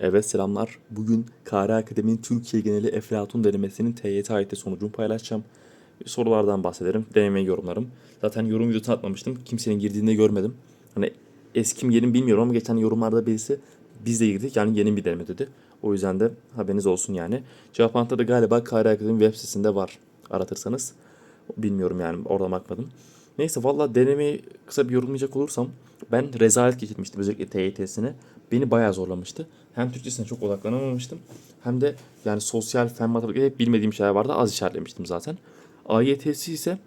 Evet selamlar. Bugün KR Akademi'nin Türkiye geneli Eflatun denemesinin TYT AYT sonucunu paylaşacağım. Sorulardan bahsederim, denemeyi yorumlarım. Zaten yorum videosunu atmamıştım. Kimsenin girdiğini de görmedim. Hani eski mi yeni mi bilmiyorum ama geçen yorumlarda birisi biz de girdik yani yeni bir deneme dedi. O yüzden de haberiniz olsun yani. Cevap da galiba KR Akademi web sitesinde var aratırsanız. Bilmiyorum yani orada bakmadım. Neyse valla denemeyi kısa bir yorumlayacak olursam ben rezalet geçirmiştim özellikle TYT'sine. Beni bayağı zorlamıştı. Hem Türkçesine çok odaklanamamıştım. Hem de yani sosyal fen matematik hep bilmediğim şeyler vardı az işaretlemiştim zaten. AYT'si ise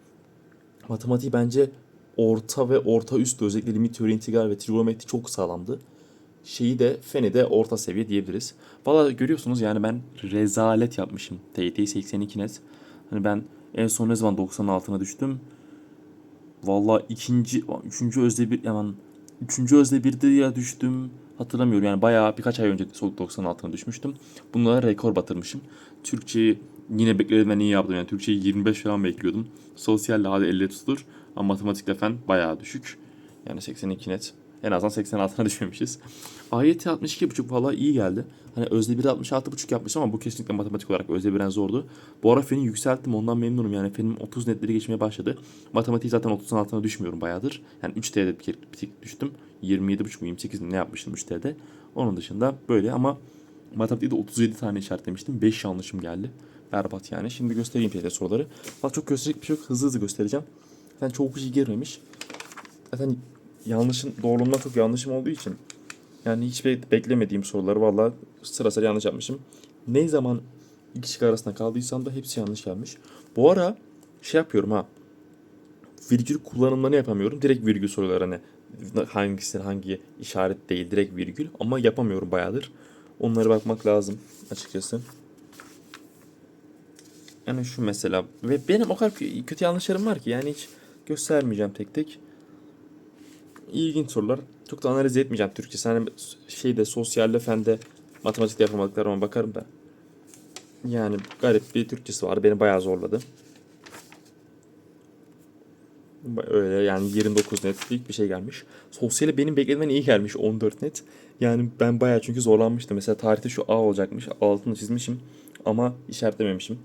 matematiği bence orta ve orta üst özellikle limit teori, integral ve trigonometri çok sağlamdı. Şeyi de feni de orta seviye diyebiliriz. Valla görüyorsunuz yani ben rezalet yapmışım. TYT'yi 82 net. Hani ben en son ne zaman 90'ın altına düştüm? Valla ikinci, üçüncü özde bir, yani üçüncü özde birde ya düştüm. Hatırlamıyorum yani bayağı birkaç ay önce soğuk 90 altına düşmüştüm. Bunlara rekor batırmışım. Türkçeyi yine beklediğimden iyi yaptım. Yani Türkçeyi 25 falan bekliyordum. Sosyalle hadi 50 tutulur. Ama matematikle fen bayağı düşük. Yani 82 net. En azından 80 altına düşmemişiz. AYT 62.5 valla iyi geldi. Hani Özde 1'de 66.5 yapmışım ama bu kesinlikle matematik olarak Özde 1'den zordu. Bu ara feni yükselttim ondan memnunum. Yani fenim 30 netleri geçmeye başladı. Matematiği zaten 30'un altına düşmüyorum bayağıdır. Yani 3 T'de bir, bir tık düştüm. 27.5 mu 28 mi ne yapmıştım 3 T'de. Onun dışında böyle ama matematikte 37 tane işaretlemiştim. 5 yanlışım geldi. Berbat yani. Şimdi göstereyim TYT soruları. Bak çok gösterecek bir şey yok. Hızlı hızlı göstereceğim. Yani çoğu kişi girmemiş. Zaten yanlışın doğruluğunda çok yanlışım olduğu için yani hiç be- beklemediğim soruları valla sıra sıra yanlış yapmışım. Ne zaman iki şık arasında kaldıysam da hepsi yanlış gelmiş. Bu ara şey yapıyorum ha. Virgül kullanımlarını yapamıyorum. Direkt virgül soruları hani hangisi hangi işaret değil direkt virgül ama yapamıyorum bayağıdır. Onlara bakmak lazım açıkçası. Yani şu mesela ve benim o kadar kö- kötü yanlışlarım var ki yani hiç göstermeyeceğim tek tek. İlginç sorular. Çok da analiz etmeyeceğim Türkçe. Hani şeyde sosyalde fende matematikte yapamadıklarıma bakarım da. Yani garip bir Türkçesi var. Beni bayağı zorladı. Öyle yani 29 netlik bir şey gelmiş. Sosyale benim beklediğimden iyi gelmiş 14 net. Yani ben bayağı çünkü zorlanmıştım. Mesela tarihte şu A olacakmış. Altını çizmişim ama işaretlememişim.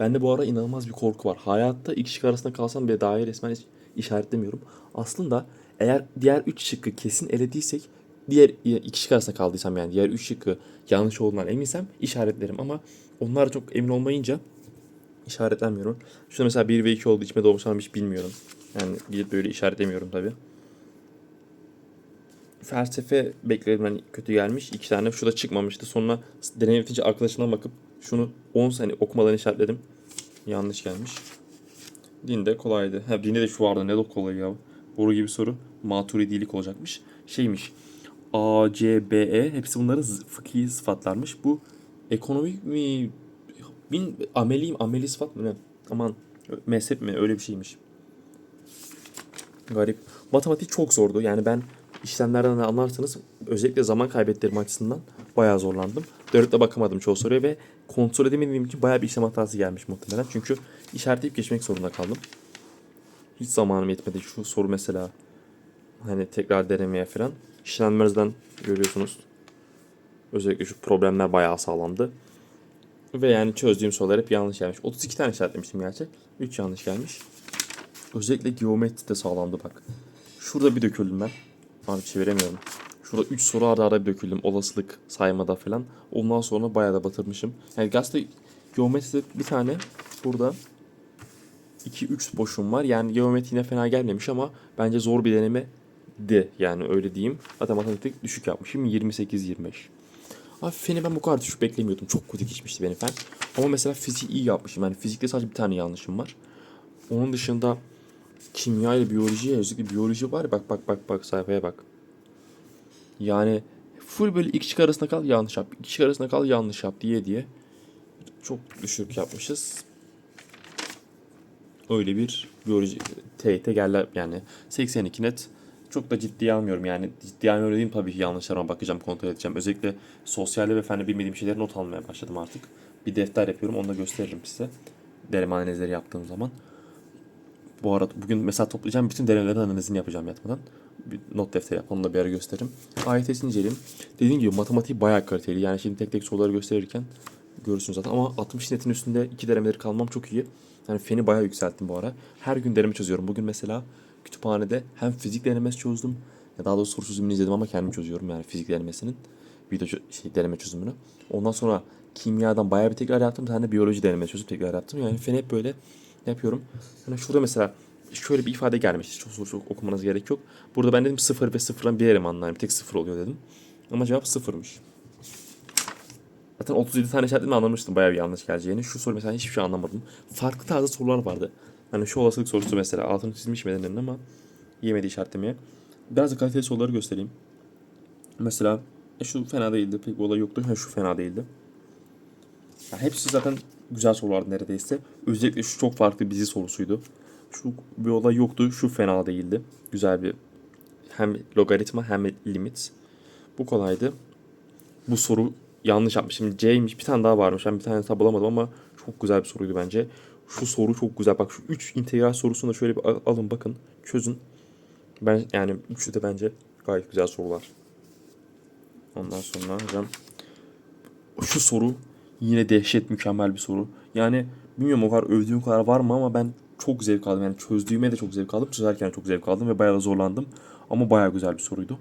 Bende bu ara inanılmaz bir korku var. Hayatta iki şık arasında kalsam bile dahi resmen hiç işaretlemiyorum. Aslında eğer diğer 3 şıkkı kesin elediysek diğer iki şık arasında kaldıysam yani diğer 3 şıkkı yanlış olduğundan eminsem işaretlerim ama onlar çok emin olmayınca işaretlenmiyorum. Şurada mesela 1 ve 2 oldu içime doğmuş hiç bilmiyorum. Yani gidip böyle işaretlemiyorum tabi. Felsefe beklediğimden kötü gelmiş. iki tane şurada çıkmamıştı. Sonra deney bitince arkadaşına bakıp şunu 10 sene okumadan işaretledim. Yanlış gelmiş. Dinde kolaydı. Ha dinde de şu vardı ne de kolay ya. Boru gibi soru. Maturidilik olacakmış. Şeymiş. A, C, B, E hepsi bunların fıkhi sıfatlarmış. Bu ekonomik mi? Bin, ameli, ameli sıfat mı ne? Aman mezhep mi? Öyle bir şeymiş. Garip. Matematik çok zordu. Yani ben işlemlerden de anlarsanız özellikle zaman kaybettiğim açısından bayağı zorlandım. Dörtte bakamadım çoğu soruya ve kontrol edemediğim için bayağı bir işlem hatası gelmiş muhtemelen. Çünkü işaretleyip geçmek zorunda kaldım. Hiç zamanım yetmedi şu soru mesela. Hani tekrar denemeye falan. İşlemlerden görüyorsunuz. Özellikle şu problemler bayağı sağlamdı. Ve yani çözdüğüm sorular hep yanlış gelmiş. 32 tane işaretlemiştim gerçi. 3 yanlış gelmiş. Özellikle geometri de sağlamdı bak. Şurada bir döküldüm ben. Abi çeviremiyorum. Şurada 3 soru arda arda bir döküldüm. Olasılık saymada falan. Ondan sonra bayağı da batırmışım. Yani gazete geometride bir tane burada 2-3 boşum var. Yani geometri yine fena gelmemiş ama bence zor bir deneme de yani öyle diyeyim. Zaten matematik düşük yapmışım 28-25. Abi feni ben bu kadar düşük beklemiyordum. Çok kötü geçmişti benim fen. Ama mesela fiziği iyi yapmışım. Yani fizikte sadece bir tane yanlışım var. Onun dışında kimya ile biyoloji özellikle biyoloji var ya bak bak bak bak sayfaya bak. Yani full böyle iki şık arasında kal yanlış yap. iki şık arasında kal yanlış yap diye diye çok düşük yapmışız. Öyle bir biyoloji TYT geldi yani 82 net çok da ciddiye almıyorum yani ciddiye almıyorum dediğim tabii ki yanlışlarıma bakacağım kontrol edeceğim. Özellikle sosyalde ve fende bilmediğim şeyleri not almaya başladım artık. Bir defter yapıyorum onu da gösteririm size. Deneme analizleri yaptığım zaman. Bu arada bugün mesela toplayacağım bütün denemelerin analizini yapacağım yatmadan. Bir not defteri yap. Onu da bir ara gösteririm. AYT'sini inceleyeyim. Dediğim gibi matematiği bayağı kaliteli. Yani şimdi tek tek soruları gösterirken görürsünüz zaten. Ama 60 netin üstünde iki denemeleri kalmam çok iyi. Yani feni bayağı yükselttim bu ara. Her gün deneme çözüyorum. Bugün mesela kütüphanede hem fizik denemesi çözdüm. Ya daha doğrusu soru çözümünü izledim ama kendim çözüyorum yani fizik denemesinin. Video şey, deneme çözümünü. Ondan sonra kimyadan bayağı bir tekrar yaptım. Bir tane biyoloji denemesi çözüp tekrar yaptım. Yani feni hep böyle yapıyorum. Hani şurada mesela şöyle bir ifade gelmiş. Çok soru çok okumanız gerek yok. Burada ben dedim sıfır ve sıfırdan bir yerim anlarım. Tek sıfır oluyor dedim. Ama cevap sıfırmış. Zaten 37 tane işaretledim anlamıştım bayağı bir yanlış geleceğini. Şu soru mesela hiçbir şey anlamadım. Farklı tarzda sorular vardı. Hani şu olasılık sorusu mesela altını çizmiş medeninin ama yemedi işaretlemeye. Biraz da kaliteli soruları göstereyim. Mesela e, şu fena değildi. Pek bir olay yoktu. Ha, şu fena değildi. Ya hepsi zaten güzel sorulardı neredeyse. Özellikle şu çok farklı bir dizi sorusuydu. Şu bir olay yoktu. Şu fena değildi. Güzel bir hem logaritma hem limit. Bu kolaydı. Bu soru yanlış yapmışım. C'ymiş. Bir tane daha varmış. Ben bir tane daha bulamadım ama çok güzel bir soruydu bence. Şu soru çok güzel. Bak şu 3 integral sorusunu da şöyle bir al- alın bakın. Çözün. Ben yani üçü de bence gayet güzel sorular. Ondan sonra hocam şu soru yine dehşet mükemmel bir soru. Yani bilmiyorum o kadar övdüğüm kadar var mı ama ben çok zevk aldım. Yani çözdüğüme de çok zevk aldım. Çözerken çok zevk aldım ve bayağı da zorlandım. Ama bayağı güzel bir soruydu.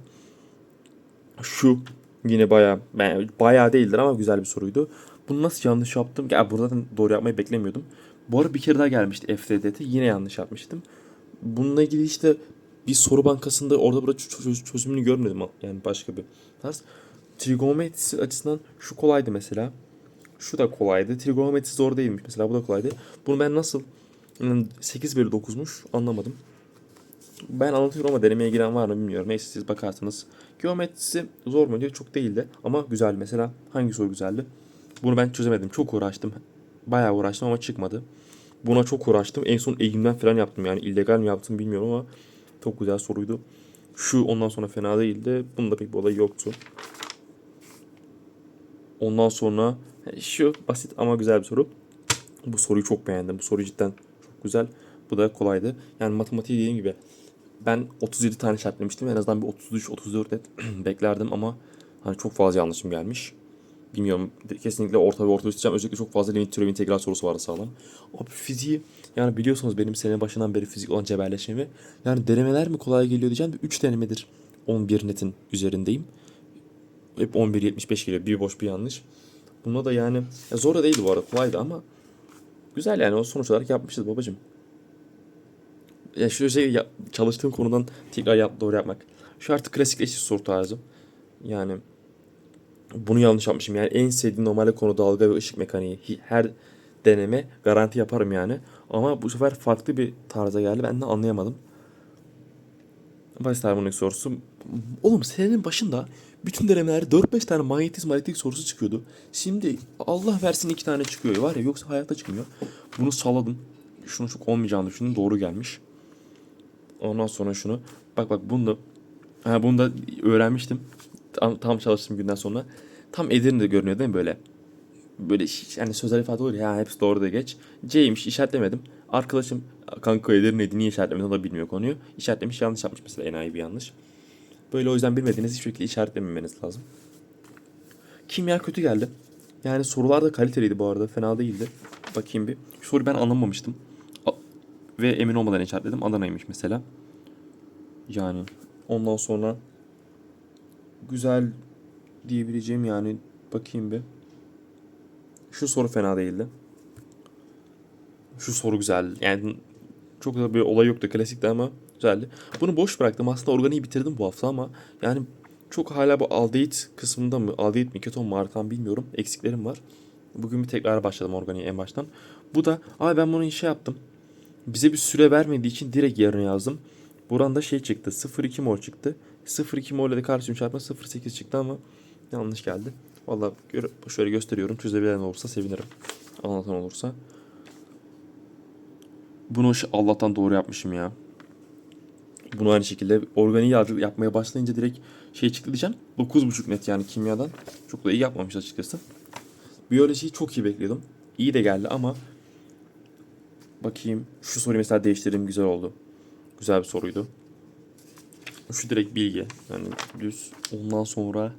Şu yine bayağı ben bayağı değildir ama güzel bir soruydu. Bunu nasıl yanlış yaptım? Ya buradan doğru yapmayı beklemiyordum. Bu arada bir kere daha gelmişti FDDT. Yine yanlış yapmıştım. Bununla ilgili işte bir soru bankasında orada burada çö- çö- çözümünü görmedim. Yani başka bir tarz. Trigonometrisi açısından şu kolaydı mesela. Şu da kolaydı. Trigonometrisi zor değilmiş. Mesela bu da kolaydı. Bunu ben nasıl yani 8 bölü 9'muş anlamadım. Ben anlatıyorum ama denemeye giren var mı bilmiyorum. Neyse siz bakarsınız. Geometrisi zor mu diyor. Çok değildi. Ama güzel mesela. Hangi soru güzeldi? Bunu ben çözemedim. Çok uğraştım. Bayağı uğraştım ama çıkmadı. Buna çok uğraştım. En son eğimden falan yaptım. Yani illegal mi yaptım bilmiyorum ama çok güzel soruydu. Şu ondan sonra fena değildi. Bunda pek bir olay yoktu. Ondan sonra şu basit ama güzel bir soru. Bu soruyu çok beğendim. Bu soru cidden çok güzel. Bu da kolaydı. Yani matematiği dediğim gibi ben 37 tane işaretlemiştim. En azından bir 33-34 net beklerdim ama hani çok fazla yanlışım gelmiş. Bilmiyorum kesinlikle orta ve orta üst diyeceğim. Özellikle çok fazla limit türevi integral sorusu vardı sağlam. Abi fiziği yani biliyorsunuz benim sene başından beri fizik olan cebelleşmemi. Yani denemeler mi kolay geliyor diyeceğim de 3 denemedir 11 netin üzerindeyim. Hep 11-75 geliyor. Bir boş bir yanlış. Buna da yani ya zor da değildi bu arada kolaydı ama güzel yani o sonuç olarak yapmışız babacım. Ya şu şey ya- çalıştığım konudan tekrar yap, doğru yapmak. Şu artık klasikleşti soru tarzı. Yani bunu yanlış yapmışım. Yani en sevdiğim normalde konu dalga ve ışık mekaniği. Her deneme garanti yaparım yani. Ama bu sefer farklı bir tarza geldi. Ben de anlayamadım. Basit harmonik sorusu. Oğlum senenin başında bütün denemelerde 4-5 tane manyetizm aritmetik sorusu çıkıyordu. Şimdi Allah versin 2 tane çıkıyor. Var ya yoksa hayatta çıkmıyor. Bunu salladım. Şunu çok olmayacağını düşündüm. Doğru gelmiş. Ondan sonra şunu. Bak bak bunu da ha, bunu da öğrenmiştim. Tam, tam çalıştığım günden sonra. Tam Edirne'de görünüyor değil mi böyle? Böyle yani sözel ifade olur ya hepsi doğru da geç. C'ymiş işaretlemedim. Arkadaşım kanka Edirne'ydi niye işaretlemedin o da bilmiyor konuyu. İşaretlemiş yanlış yapmış mesela enayi bir yanlış. Böyle o yüzden bilmediğiniz hiçbir şekilde işaretlememeniz lazım. Kimya kötü geldi. Yani sorular da kaliteliydi bu arada. Fena değildi. Bakayım bir. Şu soruyu ben anlamamıştım. Ve emin olmadan işaretledim. Adana'ymış mesela. Yani ondan sonra güzel diyebileceğim yani bakayım bir. Şu soru fena değildi. Şu soru güzel. Yani çok da bir olay yoktu. Klasikti ama güzeldi. Bunu boş bıraktım. Aslında organiği bitirdim bu hafta ama yani çok hala bu aldehit kısmında mı, aldehit mi, keton mu artan bilmiyorum. Eksiklerim var. Bugün bir tekrar başladım organiğe en baştan. Bu da, abi ben bunu işe yaptım. Bize bir süre vermediği için direkt yarın yazdım. Buranda şey çıktı. 0,2 mol çıktı. 0,2 mol ile kalsiyum çarpma 0,8 çıktı ama yanlış geldi. Valla şöyle gösteriyorum. Çözebilen olursa sevinirim. Anlatan olursa. Bunu Allah'tan doğru yapmışım ya. Bunu aynı şekilde organiği yap- yapmaya başlayınca direkt şey çıktı diyeceğim. 9.5 net yani kimyadan. Çok da iyi yapmamış açıkçası. Biyolojiyi çok iyi bekliyordum. İyi de geldi ama Bakayım. Şu soruyu mesela değiştireyim güzel oldu. Güzel bir soruydu. Şu direkt bilgi. Yani düz. Ondan sonra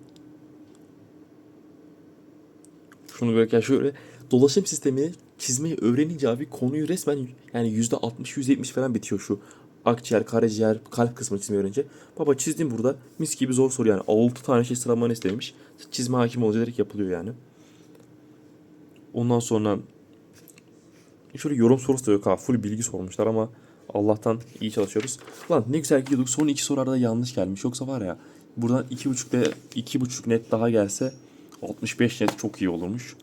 şunu böyle şöyle dolaşım sistemi çizmeyi öğrenince abi konuyu resmen yani yüzde 60 70 falan bitiyor şu akciğer, karaciğer, kalp kısmı çizmeyi öğrenince. Baba çizdim burada mis gibi zor soru yani 6 tane şey sıralamanı istemiş. Çizme hakim olunca direkt yapılıyor yani. Ondan sonra şöyle yorum sorusu da yok ha. Full bilgi sormuşlar ama Allah'tan iyi çalışıyoruz. Lan ne güzel gidiyorduk. Son iki sorularda yanlış gelmiş. Yoksa var ya buradan iki buçuk ve iki buçuk net daha gelse 65 net çok iyi olurmuş.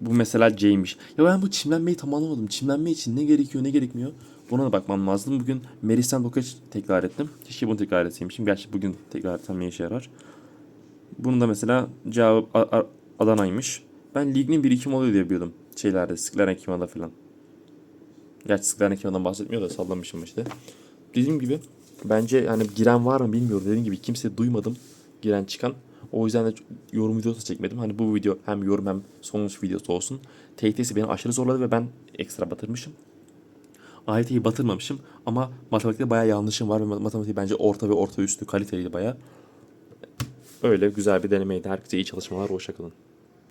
Bu mesela C'ymiş. Ya ben bu çimlenmeyi tam anlamadım. Çimlenme için ne gerekiyor ne gerekmiyor. Buna da bakmam lazım. Bugün Meris'ten Dokaç tekrar ettim. Keşke bunu tekrar etseymişim. Gerçi bugün tekrar etsem ne işe yarar. Bunun da mesela cevabı Adana'ymış. Ben lignin birikim oluyor diye biliyordum. Şeylerde, Skleran Kima'da falan. Gerçi Skleran Kima'dan bahsetmiyor da sallamışım işte. Dediğim gibi bence yani giren var mı bilmiyorum. Dediğim gibi kimse duymadım giren çıkan. O yüzden de yorum videosu çekmedim. Hani bu video hem yorum hem sonuç videosu olsun. TYT'si beni aşırı zorladı ve ben ekstra batırmışım. AYT'yi batırmamışım ama matematikte bayağı yanlışım var ve matematik bence orta ve orta üstü kaliteliydi bayağı. Öyle güzel bir denemeydi. Herkese iyi çalışmalar. Hoşçakalın.